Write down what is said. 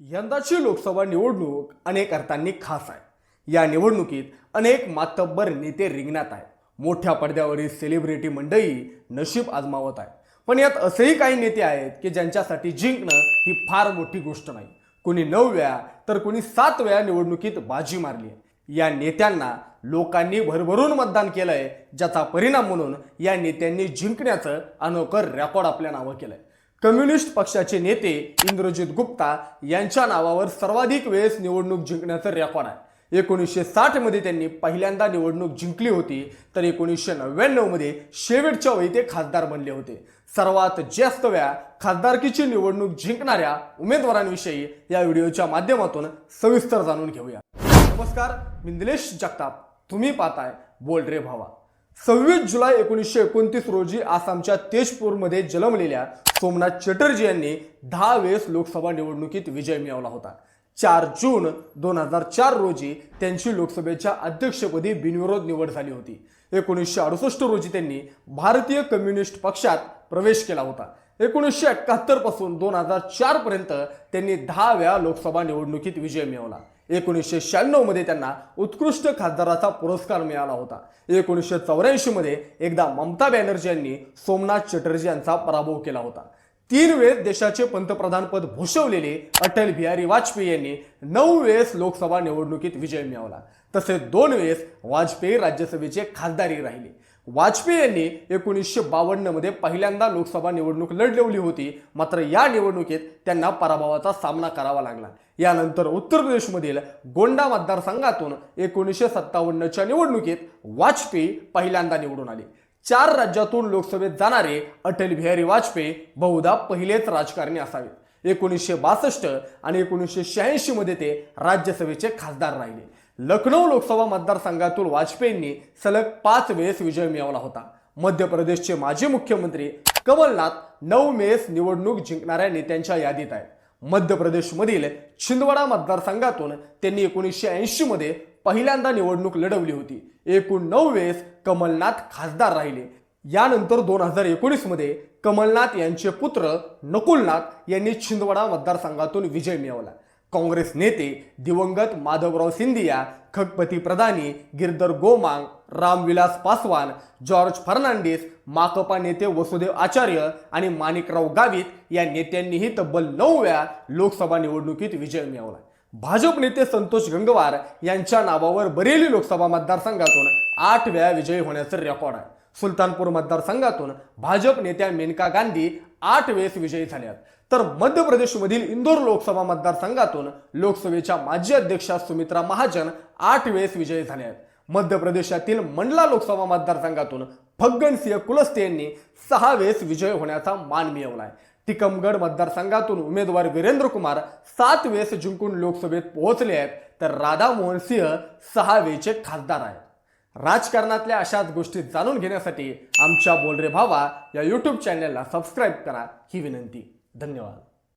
यंदाची लोकसभा निवडणूक अनेक अर्थांनी खास आहे. या निवडणुकीत अनेक मातब्बर नेते रिंगणात आहेत. मोठ्या पडद्यावरील सेलिब्रिटी मंडळी नशीब आजमावत आहे पण यात असेही काही नेते आहेत की ज्यांच्यासाठी जिंकणं ही फार मोठी गोष्ट नाही. कुणी नऊ वेळा तर कुणी सात वेळा निवडणुकीत बाजी मारली आहे या नेत्यांना लोकांनी भरभरून मतदान केलंय ज्याचा परिणाम म्हणून या नेत्यांनी जिंकण्याचं अनोखं रेकॉर्ड आपल्या नावं केलंय. कम्युनिस्ट पक्षाचे नेते इंद्रजित गुप्ता यांच्या नावावर सर्वाधिक वेळेस निवडणूक जिंकण्याचं रेकॉर्ड आहे. एकोणीसशे साठमध्ये त्यांनी पहिल्यांदा निवडणूक जिंकली होती तर एकोणीसशे नव्याण्णवमध्ये शेवटच्या वेळी ते खासदार बनले होते. सर्वात जास्त वेळा खासदारकीची निवडणूक जिंकणाऱ्या उमेदवारांविषयी या व्हिडिओच्या माध्यमातून सविस्तर जाणून घेऊया. नमस्कार मी निलेश जगताप. तुम्ही पाहताय बोल रे भावा. सव्वीस जुलै एकोणीसशे एकोणतीस रोजी आसामच्या तेजपूरमध्ये जन्मलेल्या सोमनाथ चटर्जी यांनी दहा वेळेस लोकसभा निवडणुकीत विजय मिळवला होता. चार जून दोन हजार चार रोजी त्यांची लोकसभेच्या अध्यक्षपदी बिनविरोध निवड झाली होती. एकोणीसशे अडुसष्ट रोजी त्यांनी भारतीय कम्युनिस्ट पक्षात प्रवेश केला होता. एकोणीसशे एकाहत्तरपासून दोन हजार चार पर्यंत त्यांनी दहा वेळा लोकसभा निवडणुकीत विजय मिळवला. एकोणीसशे शहाण्णवमध्ये त्यांना उत्कृष्ट खासदाराचा पुरस्कार मिळाला होता. एकोणीसशे चौऱ्याऐंशी मध्ये एकदा ममता बॅनर्जी यांनी सोमनाथ चटर्जी यांचा पराभव केला होता. तीन वेळेस देशाचे पंतप्रधानपद भूषवलेले अटल बिहारी वाजपेयी यांनी नऊ वेळेस लोकसभा निवडणुकीत विजय मिळवला. तसेच दोन वेळेस वाजपेयी राज्यसभेचे खासदारी राहिले. वाजपेयी यांनी एकोणीसशे बावन्नमध्ये पहिल्यांदा लोकसभा निवडणूक लढवली होती. मात्र या निवडणुकीत त्यांना पराभवाचा सामना करावा लागला. यानंतर उत्तर प्रदेशमधील गोंडा मतदारसंघातून एकोणीसशे सत्तावन्नच्या निवडणुकीत वाजपेयी पहिल्यांदा निवडून आले. चार राज्यातून लोकसभेत जाणारे अटल बिहारी वाजपेयी बहुधा पहिलेच राजकारणी असावेत. एकोणीसशे बासष्ट आणि एकोणीसशे शहाऐंशीमध्ये ते राज्यसभेचे खासदार राहिले. लखनौ लोकसभा मतदारसंघातून वाजपेयींनी सलग पाच वेळेस विजय मिळवला होता. मध्य प्रदेशचे माजी मुख्यमंत्री कमलनाथ नऊ मेस निवडणूक जिंकणाऱ्या नेत्यांच्या यादीत आहेत. मध्य प्रदेशमधील छिंदवाडा मतदारसंघातून त्यांनी एकोणीसशे ऐंशीमध्ये पहिल्यांदा निवडणूक लढवली होती. एकूण नऊ वेळेस कमलनाथ खासदार राहिले. यानंतर दोन हजार एकोणीसमध्ये कमलनाथ यांचे पुत्र नकुलनाथ यांनी छिंदवाडा मतदारसंघातून विजय मिळवला. काँग्रेस नेते दिवंगत माधवराव सिंधिया खगपती प्रधानी गिरधर गोमांग रामविलास पासवान जॉर्ज फर्नांडिस माकपा नेते वसुदेव आचार्य आणि माणिकराव गावित या नेत्यांनीही तब्बल नऊ वेळा लोकसभा निवडणुकीत विजय मिळवला. भाजप नेते संतोष गंगवार यांच्या नावावर बरेली लोकसभा मतदारसंघातून आठ वेळा विजयी होण्याचं रेकॉर्ड आहे. सुलतानपूर मतदारसंघातून भाजप नेत्या मेनका गांधी आठ वेळेस विजयी झाल्यात. तर मध्य प्रदेशमधील इंदोर लोकसभा मतदारसंघातून लोकसभेच्या माजी अध्यक्षा सुमित्रा महाजन आठ वेळेस विजयी झाल्या आहेत. मध्य प्रदेशातील मंडला लोकसभा मतदारसंघातून फग्गन सिंह कुलस्ते यांनी सहा वेळेस विजय होण्याचा मान मिळवलाय टिकमगड मतदारसंघातून उमेदवार वीरेंद्र कुमार सात वेळेस जिंकून लोकसभेत पोहोचले आहेत तर राधामोहन सिंह सहा वेळचे खासदार आहेत. राजकारणातल्या अशाच गोष्टी जाणून घेण्यासाठी आमच्या बोलरे भावा या यूट्यूब चॅनलला सबस्क्राईब करा. ही विनंती. धन्यवाद.